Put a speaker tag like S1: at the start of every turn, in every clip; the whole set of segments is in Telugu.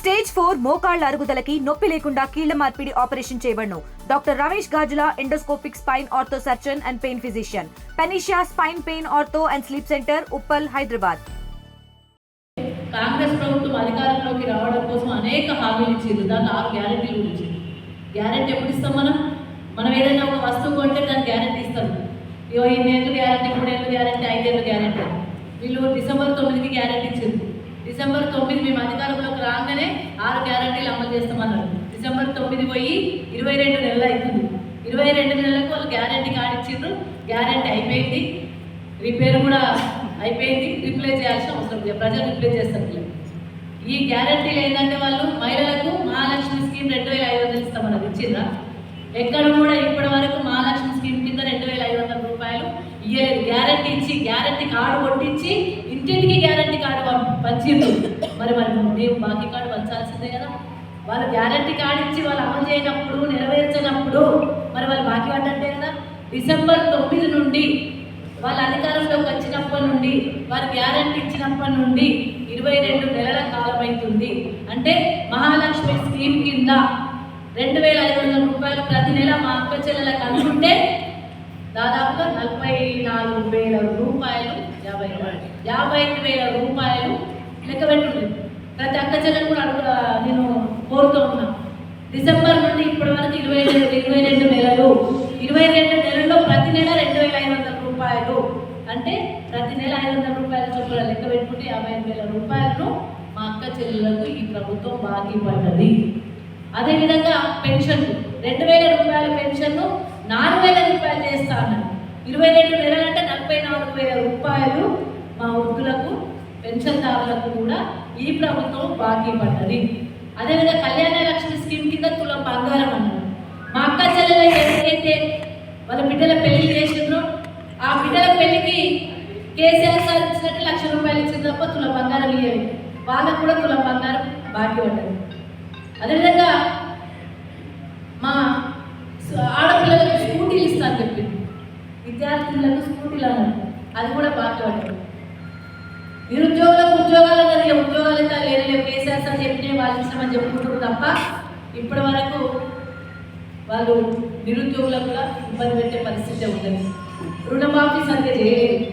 S1: స్టేజ్ ఫోర్ మోకాళ్ళ అరుగుదలకి నొప్పి లేకుండా కీళ్ళ మార్పిడి operation చేయబడను. Doctor Ramesh Gajula endoscopic spine ortho surgeon and pain physician. Panacea spine pain ortho and sleep centre Uppal Hyderabad.
S2: Congress ప్రభుత్వం అధికారంలోకి రావడం కోసం అనేక హామీలు ఇచ్చింది దాంట్లో ఆరు గ్యారెంటీలు గురించి గ్యారెంటీ ఎప్పుడు ఇస్తాం మనం? మనం ఏదైనా ఒక వస్తువు కొంటే దానికి గ్యారెంటీ ఇస్తాం. ఇగో ఇన్నేళ్ళు గ్యారెంటీ మూడేళ్ళు గ్యారెంటీ ఐదేళ్ళు గ్యారెంటీ. వీళ్ళు డిసెంబర్ తొమ్మిదికి గ్యారెంటీ ఇచ్చింది డిసెంబర్ తొమ్మిది మేము అధికారంలోకి రాగానే ఆరు గ్యారెంటీలు అమలు చేస్తామన్నారు. డిసెంబర్ తొమ్మిది పోయి ఇరవై రెండు నెలలు అవుతుంది. ఇరవై రెండు నెలలకు వాళ్ళు గ్యారెంటీ కార్డు ఇచ్చిండ్రు. గ్యారెంటీ అయిపోయింది. రిపేర్ కూడా అయిపోయింది. రిప్లై చేయాల్సిన అవసరం లేదు. ప్రజలు రిప్లై చేస్తారు ఈ గ్యారంటీలు ఏంటంటే వాళ్ళు మహిళలకు మహాలక్ష్మి స్కీమ్ రెండు వేల ఐదు వందలు ఇస్తామన్నది ఇచ్చిందా ఎక్కడ కూడా ఇప్పటి వరకు మహాలక్ష్మి స్కీమ్ కింద రెండు వేల ఐదు వందల రూపాయలు ఇయ్యలేదు. గ్యారంటీ ఇచ్చి గ్యారంటీ కార్డు కొట్టించి కార్డు మరి మరి మేము బాకీ కార్డు పంచాల్సిందే కదా. వాళ్ళు గ్యారంటీ కార్డు ఇచ్చి వాళ్ళు అమలు చేయనప్పుడు నెరవేర్చినప్పుడు మరి వాళ్ళు బాకీ కార్డు అంటే కదా. డిసెంబర్ తొమ్మిది నుండి వాళ్ళ అధికారంలోకి వచ్చినప్పటి నుండి వారు గ్యారంటీ ఇచ్చినప్పటి నుండి ఇరవై రెండు నెలల కాలం అవుతుంది అంటే మహాలక్ష్మి స్కీమ్ కింద రెండు వేల ఐదు వందల రూపాయలు ప్రతి నెల మా అక్క చెల్లెలకు అనుకుంటే దాదాపుగా నలభై నాలుగు వేల రూపాయలు యాభై యాభై ఐదు వేల రూపాయలు ప్రతి అక్క చెల్లెలు కూడా అడుగు నేను కోరుతూ ఉన్నా. డిసెంబర్ నుండి ఇప్పటి వరకు ఇరవై రెండు ఇరవై రెండు నెలలు. ఇరవై రెండు నెలల్లో ప్రతి నెల రెండు వేల ఐదు వందల రూపాయలు. అంటే ప్రతి నెల ఐదు వందల రూపాయల చొప్పున లెక్క పెట్టుకుంటే యాభై ఐదు వేల రూపాయలను మా అక్క చెల్లెలకు ఈ ప్రభుత్వం బాకీ పడ్డది అదేవిధంగా పెన్షన్ రెండు వేల రూపాయల పెన్షన్ను నాలుగు వేల రూపాయలు చేస్తాను ఇరవై రెండు నెలలంటే నలభై నాలుగు వేల రూపాయలు మా వృద్ధులకు పెన్షన్దారులకు కూడా ఈ ప్రభుత్వం బాకీ పడ్డది అదేవిధంగా కళ్యాణ లక్ష్మి స్కీమ్ కింద తులం బంగారం అన్నారు. మా అక్క చెల్లెలు ఏదైతే వాళ్ళ బిడ్డల పెళ్ళి చేసిండ్రో ఆ బిడ్డల పెళ్ళికి కేసీఆర్ సార్ ఇచ్చినట్టు లక్ష రూపాయలు ఇచ్చిన తప్ప తులం బంగారం ఇయ్యాలి వాళ్ళకు కూడా తులం బంగారం బాకీ పడ్డది అదేవిధంగా మా ఆడపిల్లలకు స్కూటీలు ఇస్తా అని చెప్పింది. విద్యార్థులకు స్కూటీలు అన్నారు. అది కూడా బాకీ పడ్డది ఉద్యోగాలు కదా ఉద్యోగాలు అయితే లేదు లేవు కేసీఆర్ సార్ చెప్పినే వాళ్ళు అని చెప్పుకుంటారు తప్ప ఇప్పటి వరకు వాళ్ళు నిరుద్యోగులకు కూడా ఇబ్బంది పెట్టే పరిస్థితి ఉంటుంది రుణమాఫీ సంఖ్య చేయలేదు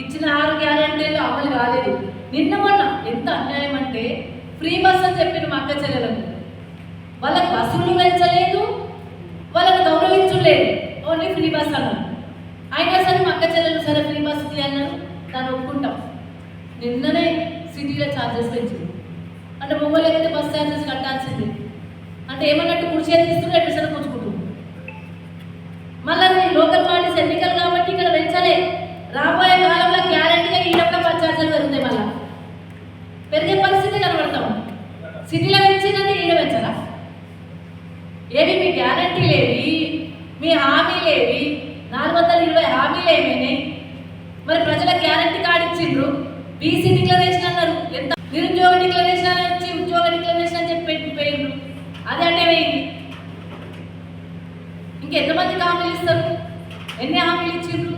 S2: ఇచ్చిన ఆరు గ్యారంటీలు అమలు కాలేదు. నిన్న మొన్న ఎంత అన్యాయం అంటే ఫ్రీ బస్ అని చెప్పిన మా అక్క చెల్లెలకు. వాళ్ళకి బస్సులు పెంచలేదు వాళ్ళకి గౌరవించలేదు ఓన్లీ ఫ్రీ బస్ అన్నారు. అయినా సరే మా అక్క చెల్లెలు సరే ఫ్రీ బస్ అన్నారు. దాన్ని ఒప్పుకుంటాం. నిన్ననే సిటీలో ఛార్జెస్ పెంచింది. అంటే మొబైల్ అయితే బస్ ఛార్జెస్ కట్టాల్సింది. అంటే ఏమన్నట్టు కుర్చీ తీసుకుని ఎటు సరే కూర్చుకుంటుంది. మళ్ళీ లోకల్ పార్టీస్ ఎన్నికలు కాబట్టి ఇక్కడ పెంచలే. రాబోయే కాలంలో గ్యారంటీగా ఈ యొక్క బస్ ఛార్జీలు పెరుగుతాయి మళ్ళీ. పెరిగే పరిస్థితి కనబడతాం. సిటీలో పెంచినది ఈడ పెంచాలా? ఏవి మీ గ్యారంటీలేవి మీ హామీలేవి నాలుగు వందల ఇరవై హామీలు ఏమైనాయి? మరి ప్రజలకు గ్యారంటీ కార్డు ఇచ్చిండ్రు? బీసీ డిక్లరేషన్ అన్నారు ఎంత నిరుద్యోగ డిక్లరేషన్ అని వచ్చి ఉద్యోగ డిక్లరేషన్ అని చెప్పి పెట్టి పోయిండ్రు అది అంటే వేయింది ఇంకెంతమందికి హామీలు ఇస్తారు? ఎన్ని హామీలు ఇచ్చిండ్రు?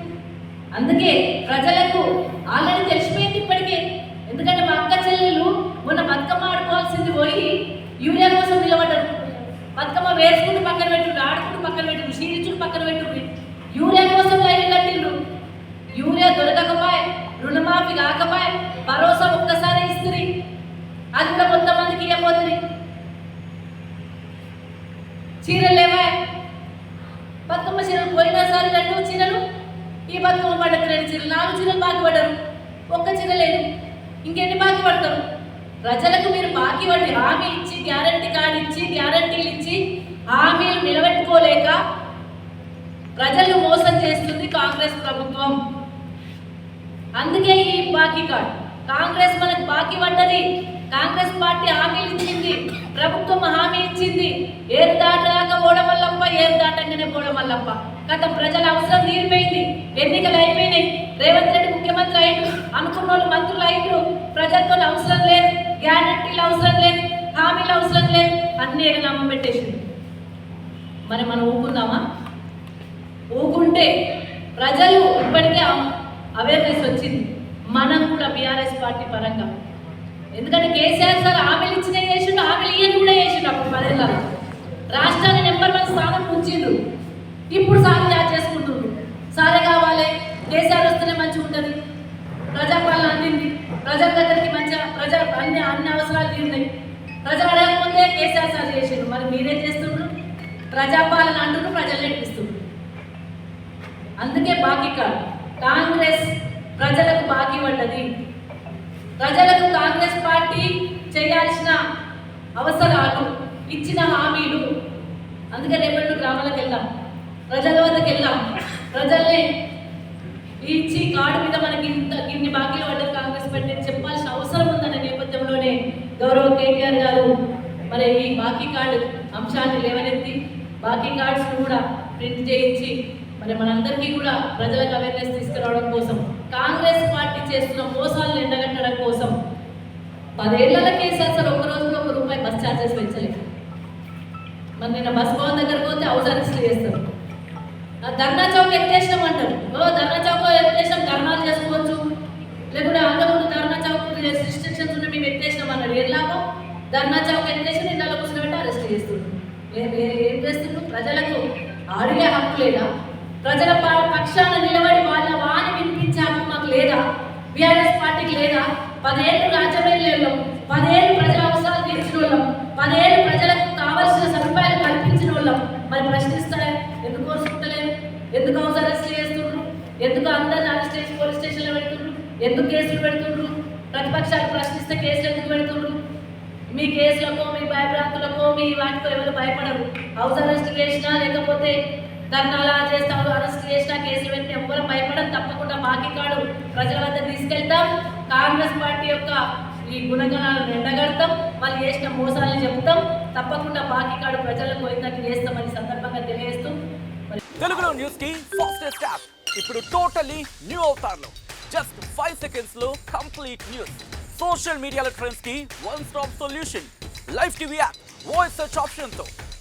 S2: అందుకే ప్రజలకు ఆల్రెడీ తెలిసిపోయింది ఇప్పటికే. ఎందుకంటే మా అక్క చెల్లెలు మొన్న బతుకమ్మ ఆడుకోవాల్సింది పోయి యూరియా కోసం నిలబడ్డారు. బతుకమ్మ వేసుకుంటూ పక్కన పెట్టుండ్రు ఆడుకుంటూ పక్కన పెట్టుండ్రు షీరిచుడు పక్కన పెట్టుండ్రు యూరియా చీరలు లేవా? బతుకమ్మ చీరలు పోయినసారి రెండు చీరలు ఈ బతుకమ్మ పండుగ రెండు చీరలు నాలుగు చీరలు బాకీ పడ్డారు. ఒక్క చీర లేదు. ఇంకెన్ని బాకీ పడతారు? ప్రజలకు మీరు బాకీ పడి హామీ ఇచ్చి గ్యారంటీ కార్డు ఇచ్చి గ్యారంటీలు ఇచ్చి హామీలు నిలబెట్టుకోలేక ప్రజలు మోసం చేస్తుంది కాంగ్రెస్ ప్రభుత్వం. అందుకే ఈ బాకీ కార్డు. కాంగ్రెస్ మనకు బాకీ పడ్డది. కాంగ్రెస్ పార్టీ హామీలు ఇచ్చింది ప్రభుత్వం హామీ ఇచ్చింది. ఏరు దాటాక ఓడమల్లప్ప ఏరు దాటంగానే ఓడమల్లప్ప గత ప్రజల అవసరం తీరిపోయింది ఎన్నికలు అయిపోయినాయి. రేవంత్ రెడ్డి ముఖ్యమంత్రి అయ్యారు అనుకున్న వాళ్ళు మంత్రులు అయ్యారు ప్రజలతో అవసరం లేదు గ్యారంటీలు అవసరం లేదు హామీలు అవసరం లేదు. అన్ని నమ్మ పెట్టేసింది మరి మనం ఊకుందామా? ఊకుంటే ప్రజలు ఇప్పటికే అవేర్నెస్ వచ్చింది. మనం కూడా బీఆర్ఎస్ పార్టీ పరంగా. ఎందుకంటే కేసీఆర్ సార్ ఆమెలు ఇచ్చిన చేసిండు ఆమెలు ఇయ్యని కూడా చేసిండు అప్పుడు పదేళ్ళలో రాష్ట్రాన్ని నెంబర్ వన్ స్థానం ఉంచిండ్రు ఇప్పుడు సాగు చేసుకుంటుండ్రు సారే కావాలి కేసీఆర్ వస్తేనే మంచిగా ఉంటుంది. ప్రజాపాలన అందింది. ప్రజల దగ్గరికి మంచిగా ప్రజా అన్ని అన్ని అవసరాలు తీరున్నాయి ప్రజలు అడగకపోతే కేసీఆర్ సార్ చేసిండ్రు మరి మీరేం చేస్తుండ్రు? ప్రజాపాలన అంటున్నారు ప్రజలు నేర్పిస్తుండ్రు అందుకే బాకీ కాదు. కాంగ్రెస్ ప్రజలకు బాకీ పడ్డది. ప్రజలకు కాంగ్రెస్ పార్టీ చేయాల్సిన అవసరాలు ఇచ్చిన హామీలు. అందుకే రేపటి గ్రామాలకు వెళ్దాం. ప్రజల వద్దకు వెళ్దాం. ప్రజల్ని ఇచ్చి కార్డు మీద మనకి ఇంత ఇన్ని బాకీలు పడ్డది కాంగ్రెస్ పార్టీ చెప్పాల్సిన అవసరం ఉందనే నేపథ్యంలోనే గౌరవ కేటీఆర్ గారు మరి ఈ బాకీ కార్డు అంశాన్ని లేవనెత్తి బాకీ కార్డ్స్ కూడా ప్రింట్ చేయించి మరి మనందరికీ కూడా ప్రజలకు అవేర్నెస్ తీసుకురావడం కోసం కాంగ్రెస్ పార్టీ చేస్తున్న మోసాలను ఎండగట్టడం కోసం పదేళ్ళకే సార్ ఒక రోజులో ఒక రూపాయి బస్ ఛార్జెస్ పెంచలేదు. మరి నిన్న బస్ భవన్ దగ్గర పోతే హౌస్ అరెస్ట్ చేస్తారు. ఆ ధర్నా చౌక్ ఎత్తేసినాం అంటారు. ఓ ధర్నా చౌక్ ఎత్తేసినాం ధర్నాలు చేసుకోవచ్చు. లేకుంటే అంతకుముందు ధర్నా చౌక్ రిస్ట్రిక్షన్స్ ఉన్నాయి మేము ఎత్తేసినాం అన్నాడు. ఎలాగో ధర్నా చౌక్ ఎత్తేసి నిన్న కూర్చుని అరెస్ట్ చేస్తుండ్రు ఏం చేస్తుండ్రు ప్రజలకు అడిగే హక్కు లేదా? ప్రజల ప- పక్షాన నిలబడి వాళ్ళ వాణి వినిపించే హక్కు మాకు లేదా? బీఆర్ఎస్ పార్టీకి లేదా? పదేళ్ళు రాజ్యమేళ్ళం పదేళ్ళు ప్రజల అవసరాలు తీర్చిన వాళ్ళం పదేళ్ళు ప్రజలకు కావాల్సిన సదుపాయాలు కల్పించిన వాళ్ళం మరి ప్రశ్నిస్తారా? ఎందుకు కోరుకుంటలేరు ఎందుకు హౌస్ అరెస్ట్ చేస్తుండ్రు? ఎందుకు అందరిని అరెస్ట్ చేసి పోలీస్ స్టేషన్లో పెడుతుండ్రు? ఎందుకు కేసులు పెడుతుండ్రు? ప్రతిపక్షాలు ప్రశ్నిస్తే కేసులు ఎందుకు పెడుతుండ్రు? మీ కేసులకో మీ భయభ్రాంతులకో మీ వాటికో ఎవరు భయపడరు. హౌస్ అరెస్ట్ చేసినా లేకపోతే ధర్నాలా చేస్తాము అరెస్ట్ చేసిన కేసులు పెట్టి ఎవ్వరు భయపడం తప్పకుండా బాకీ కాడు. ప్రజల వద్ద తీసుకెళ్తాం. కాంగ్రెస్ పార్టీ యొక్క ఈ గుణగణాలను ఎండగడతాం. వాళ్ళు చేసిన మోసాలను చెప్తాం. తప్పకుండా బాకీ కాడు ప్రజలకు పోయినట్టు చేస్తామని సందర్భంగా తెలియజేస్తూ మరి
S3: తెలుగులో న్యూస్కి ఫాస్టెస్ట్ యాప్ ఇప్పుడు టోటలీ న్యూ అవుతారులో జస్ట్ ఫైవ్ సెకండ్స్లో కంప్లీట్ న్యూస్ సోషల్ మీడియాలో ట్రెండ్స్కి one stop solution live TV app voice search ఆప్షన్తో.